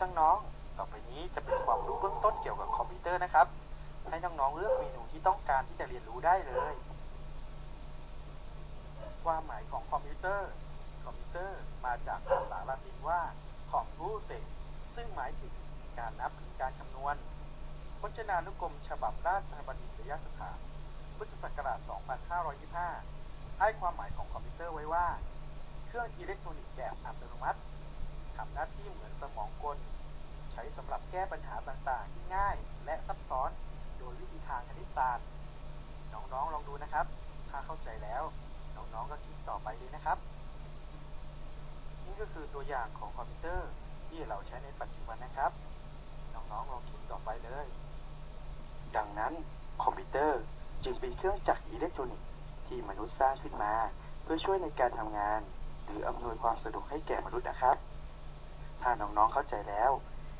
น้อง ต่อไปนี้จะเป็นความรู้เบื้องต้นเกี่ยวกับคอมพิวเตอร์นะครับ ให้น้องๆเลือกเมนูที่ต้องการที่จะเรียนรู้ได้เลย ความหมายของคอมพิวเตอร์ คอมพิวเตอร์มาจากภาษาละตินว่าของรู้เตซึ่งหมายถึงการนับหรือการคำนวณ พจนานุกรมฉบับราชบัณฑิตยสถานพุทธศักราช 2525 ให้ความหมายของคอมพิวเตอร์ไว้ว่า เครื่องอิเล็กทรอนิกส์แบบอัตโนมัติ ทำหน้าที่เหมือนสมองกล ใช้สำหรับแก้ปัญหาต่างๆ ที่ง่าย และซับซ้อน โดยวิธีทางคณิตศาสตร์ น้องๆลองดูนะครับ ถ้าเข้าใจแล้ว น้องๆก็คิดต่อไปเลยนะครับ นี่ก็คือตัวอย่างของคอมพิวเตอร์ที่เราใช้ในปัจจุบันนะครับ น้องๆลองคิดต่อไปเลย ดังนั้นคอมพิวเตอร์จึงเป็นเครื่องจักรอิเล็กทรอนิกส์ที่มนุษย์สร้างขึ้นมา เพื่อช่วยในการทำงาน หรืออำนวยความสะดวกให้แก่มนุษย์นะครับ ถ้าน้องๆเข้าใจแล้ว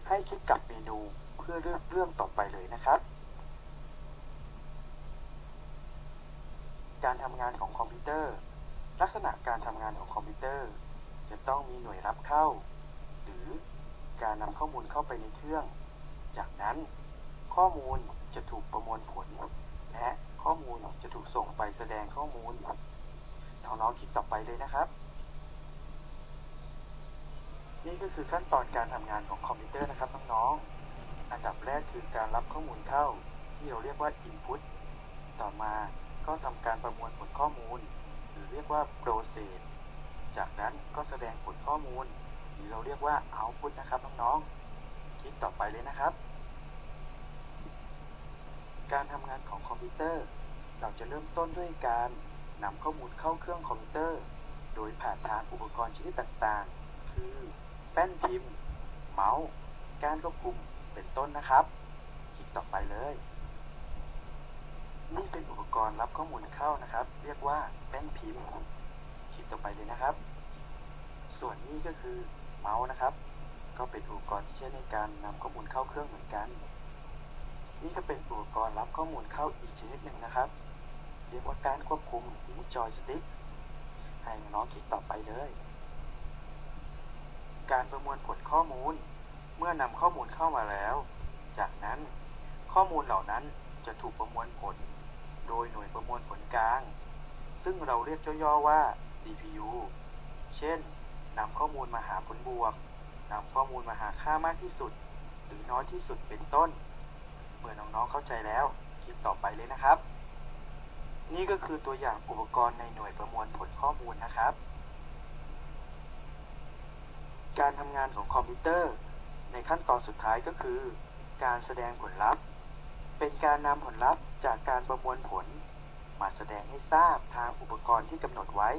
ให้คลิกกลับเมนูเพื่อเลือกเรื่องต่อไปเลยนะครับ การทำงานของคอมพิวเตอร์ ลักษณะการทำงานของคอมพิวเตอร์ จะต้องมีหน่วยรับเข้า หรือการนำข้อมูลเข้าไปในเครื่อง จากนั้นข้อมูลจะถูกประมวลผล และข้อมูลจะถูกส่งไปแสดงข้อมูลน้องๆคลิกต่อไปเลยนะครับ นี่ก็คือขั้นตอนการทำงานของคอมพิวเตอร์นะครับน้องๆ อันดับแรกคือการรับข้อมูลเข้า ที่เราเรียกว่า Input ต่อมาก็ทำการประมวลผลข้อมูล หรือเรียกว่า Process จากนั้นก็แสดงผลข้อมูล หรือเราเรียกว่า Output นะครับน้องๆ คลิกต่อไปเลยนะครับ การทำงานของคอมพิวเตอร์ เราจะเริ่มต้นด้วยการนำข้อมูลเข้าเครื่องคอมพิวเตอร์ โดยผ่านทางอุปกรณ์ชนิดต่างๆ คือ ป้นพิมพ์ เมาส์ การควบคุม เป็นต้นนะครับ คลิกต่อไปเลย นี่เป็นอุปกรณ์รับข้อมูลเข้านะครับ เรียกว่าแป้นพิมพ์ คลิกต่อไปเลยนะครับ ส่วนนี้ก็คือเมาส์นะครับ ก็เป็นอุปกรณ์ที่ใช้ในการนำข้อมูลเข้าเครื่องเหมือนกัน นี่ก็เป็นอุปกรณ์รับข้อมูลเข้าอีกชนิดหนึ่งนะครับ เรียกว่าการควบคุมหรือจอยสติ๊กให้น้องคลิกต่อไปเลย การประมวลผลข้อมูล เมื่อนำข้อมูลเข้ามาแล้ว จากนั้นข้อมูลเหล่านั้นจะถูกประมวลผล โดยหน่วยประมวลผลกลาง ซึ่งเราเรียกย่อๆว่า CPU เช่นนำข้อมูลมาหาผลบวกนำข้อมูลมาหาค่ามากที่สุด หรือน้อยที่สุดเป็นต้น เมื่อน้องๆเข้าใจแล้วคลิกต่อไปเลยนะครับ นี่ก็คือตัวอย่างอุปกรณ์ในหน่วยประมวลผลข้อมูลนะครับ การทำงานของคอมพิวเตอร์ ในขั้นตอนสุดท้ายก็คือ การแสดงผลลัพธ์ เป็นการนำผลลัพธ์จากการประมวลผล มาแสดงให้ทราบทางอุปกรณ์ที่กำหนดไว้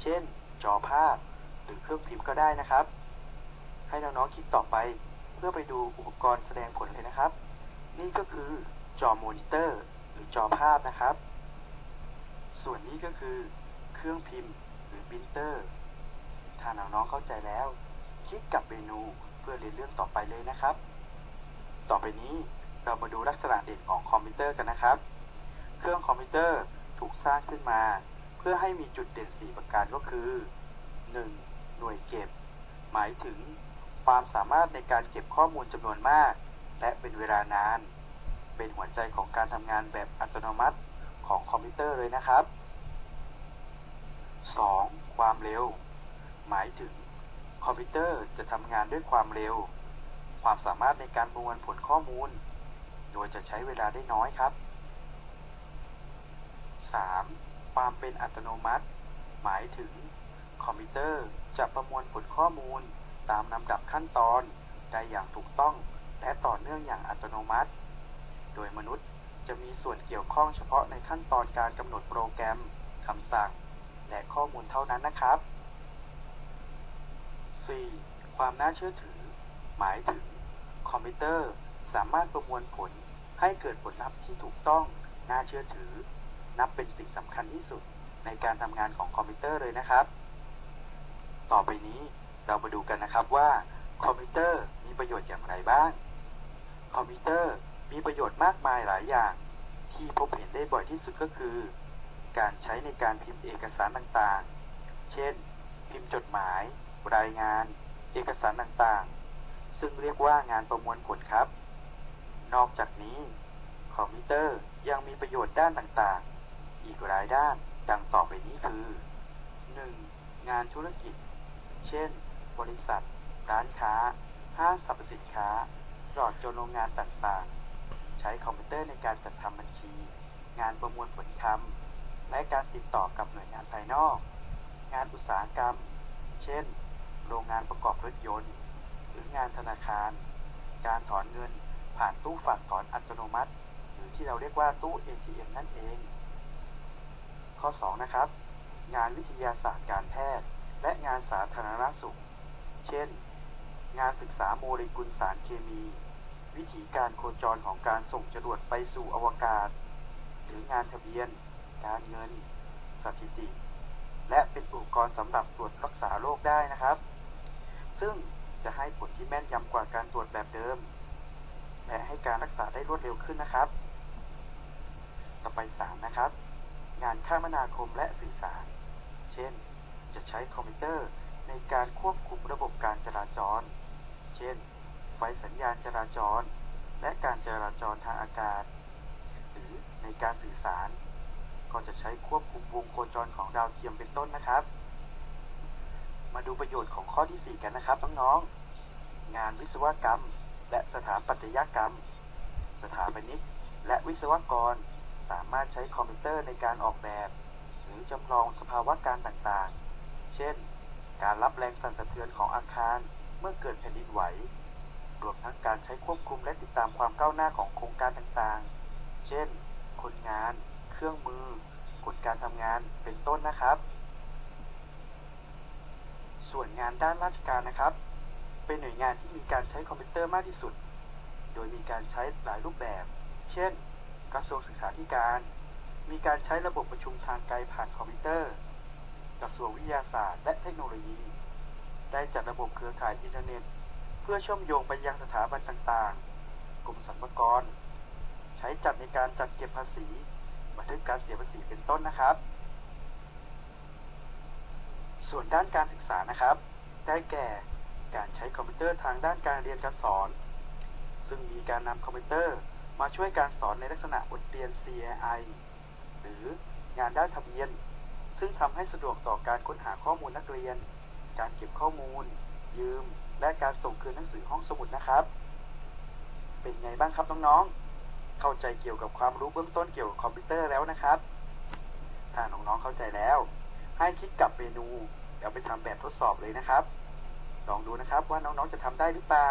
เช่น จอภาพ หรือเครื่องพิมพ์ก็ได้นะครับ ให้น้องๆคลิกต่อไป เพื่อไปดูอุปกรณ์แสดงผลเลยนะครับ นี่ก็คือจอมอนิเตอร์ หรือจอภาพนะครับ ส่วนนี้ก็คือ เครื่องพิมพ์หรือปรินเตอร์ถ้าน้องๆเข้าใจแล้ว คลิกกลับเมนูเพื่อเรียนเรื่องต่อไปเลยนะครับ ต่อไปนี้เรามาดูลักษณะเด่นของคอมพิวเตอร์กันนะครับ เครื่องคอมพิวเตอร์ถูกสร้างขึ้นมา เพื่อให้มีจุดเด่น 4 ประการก็คือ 1. หน่วยเก็บ หมายถึงความสามารถในการเก็บข้อมูลจำนวนมาก และเป็นเวลานาน เป็นหัวใจของการทำงานแบบอัตโนมัติของคอมพิวเตอร์เลยนะครับ 2. ความเร็ว หมายถึง คอมพิวเตอร์จะทำงานด้วยความเร็ว ความสามารถในการประมวลผลข้อมูล โดยจะใช้เวลาได้น้อยครับ 3. ความเป็นอัตโนมัติ หมายถึง คอมพิวเตอร์จะประมวลผลข้อมูล ตามลำดับขั้นตอนได้อย่างถูกต้องและต่อเนื่องอย่างอัตโนมัติ โดยมนุษย์จะมีส่วนเกี่ยวข้องเฉพาะในขั้นตอนการกำหนดโปรแกรมคำสั่ง และข้อมูลเท่านั้นนะครับ 4. ความน่าเชื่อถือ หมายถึง คอมพิวเตอร์สามารถประมวลผลให้เกิดผลลัพธ์ที่ถูกต้อง น่าเชื่อถือ นับเป็นสิ่งสำคัญที่สุดในการทำงานของคอมพิวเตอร์เลยนะครับ ต่อไปนี้เรามาดูกันนะครับว่า คอมพิวเตอร์มีประโยชน์อย่างไรบ้าง คอมพิวเตอร์มีประโยชน์มากมายหลายอย่าง ที่พบเห็นได้บ่อยที่สุดก็คือ การใช้ในการพิมพ์เอกสารต่างๆ เช่น พิมพ์จดหมาย รายงาน เอกสารต่างๆ ซึ่งเรียกว่างานประมวลผลครับ นอกจากนี้ คอมพิวเตอร์ยังมีประโยชน์ด้านต่างๆ อีกหลายด้านดังต่อไปนี้คือ 1. งานธุรกิจ เช่น บริษัท ร้านค้า ห้างสรรพสินค้าตลอดจนโรงงานต่างๆ ใช้คอมพิวเตอร์ในการจัดทำบัญชี งานประมวลผลคำและการติดต่อกับหน่วยงานภายนอก งานอุตสาหกรรม เช่น โรงงานประกอบรถยนต์ หรืองานธนาคาร การถอนเงินผ่านตู้ฝากถอนอัตโนมัติ หรือที่เราเรียกว่าตู้ ATM นั่นเอง ข้อ 2 นะครับ งานวิทยาศาสตร์การแพทย์ และงานสาธารณสุข เช่น งานศึกษาโมเลกุลสารเคมี วิธีการโคจรของการส่งจรวดไปสู่อวกาศ หรืองานทะเบียน การเงิน สถิติ และเป็นอุปกรณ์สำหรับตรวจรักษาโรคได้นะครับ ซึ่งจะให้ผลที่แม่นยำกว่าการตรวจแบบเดิม และให้การรักษาได้รวดเร็วขึ้นนะครับ ต่อไป 3 นะครับ งานคมนาคมและสื่อสาร เช่น จะใช้คอมพิวเตอร์ในการควบคุมระบบการจราจร เช่น ไฟสัญญาณจราจร และการจราจรทางอากาศ หรือในการสื่อสาร ก็จะใช้ควบคุมวงโคจรของดาวเทียมเป็นต้นนะครับ มาดูประโยชน์ของข้อที่ 4 กันนะครับน้องๆ งานวิศวกรรม และสถาปัตยกรรม สถาปนิกและวิศวกร สามารถใช้คอมพิวเตอร์ในการออกแบบ หรือจำลองสภาวะการต่างๆ เช่น การรับแรงสั่นสะเทือนของอาคารเมื่อเกิดแผ่นดินไหว รวมทั้งการใช้ควบคุมและติดตามความก้าวหน้าของโครงการต่างๆ เช่น คนงาน เครื่องมือผลการทำงาน เป็นต้นนะครับ ส่วนงานด้านราชการนะครับ เป็นหน่วยงานที่มีการใช้คอมพิวเตอร์มากที่สุด โดยมีการใช้หลายรูปแบบ เช่น กระทรวงศึกษาธิการ มีการใช้ระบบประชุมทางไกลผ่านคอมพิวเตอร์ กระทรวงวิทยาศาสตร์ และเทคโนโลยี ได้จัดระบบเครือข่ายอินเทอร์เน็ต เพื่อเชื่อมโยงไปยังสถาบันต่างๆ กรมสรรพากร ใช้จัดในการจัดเก็บภาษี บันทึกการเสียภาษีเป็นต้นนะครับ ส่วนด้านการศึกษานะครับ ได้แก่การใช้คอมพิวเตอร์ทางด้านการเรียนการสอน ซึ่งมีการนำคอมพิวเตอร์มาช่วยการสอนในลักษณะบทเรียน CAI หรืองานด้านทะเบียน ซึ่งทำให้สะดวกต่อการค้นหาข้อมูลนักเรียน การเก็บข้อมูล ยืม และการส่งคืนหนังสือห้องสมุดนะครับ เป็นไงบ้างครับน้องๆ เข้าใจเกี่ยวกับความรู้เบื้องต้นเกี่ยวกับคอมพิวเตอร์แล้วนะครับ ถ้าน้องๆเข้าใจแล้ว ให้คลิกกลับเมนูแล้วไปทำแบบทดสอบเลยนะครับ ลองดูนะครับว่าน้องๆจะทำได้หรือเปล่า